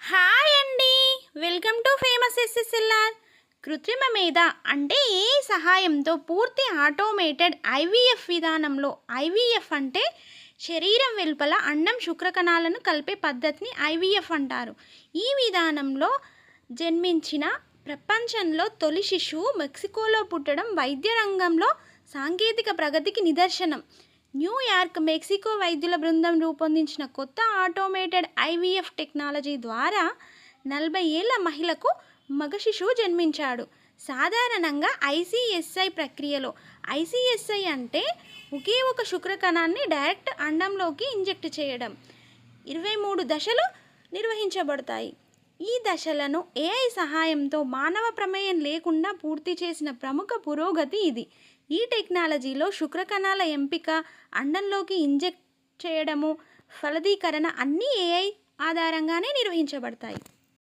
Hi అండి. Welcome to famous SSLR. కృత్రిమ మీద అంటే ఏ సహాయంతో పూర్తి ఆటోమేటెడ్ ఐవీఎఫ్ విధానంలో ఐవీఎఫ్ అంటే శరీరం వెలుపల అండం శుక్రకణాలను కలిపే పద్ధతిని ఐవీఎఫ్ అంటారు. ఈ విధానంలో జన్మించిన ప్రపంచంలో తొలి శిశువు మెక్సికోలో పుట్టడం వైద్య రంగంలో సాంకేతిక ప్రగతికి నిదర్శనం. న్యూయార్క్ మెక్సికో వైద్యుల బృందం రూపొందించిన కొత్త ఆటోమేటెడ్ ఐవీఎఫ్ టెక్నాలజీ ద్వారా నలభై ఏళ్ళ మహిళకు మగ శిశువు జన్మించాడు. సాధారణంగా ఐసీఎస్ఐ ప్రక్రియలో ఐసీఎస్ఐ అంటే ఒకే ఒక శుక్రకణాన్ని డైరెక్ట్ అండంలోకి ఇంజెక్ట్ చేయడం. ఇరవై మూడు దశలు నిర్వహించబడతాయి. ఈ దశలను ఏఐ సహాయంతో మానవ ప్రమేయం లేకుండా పూర్తి చేసిన ప్రముఖ పురోగతి ఇది. ఈ టెక్నాలజీలో శుక్రకణాల ఎంపిక అండంలోకి ఇంజెక్ట్ చేయడము ఫలదీకరణ అన్నీ ఏఐ ఆధారంగానే నిర్వహించబడతాయి.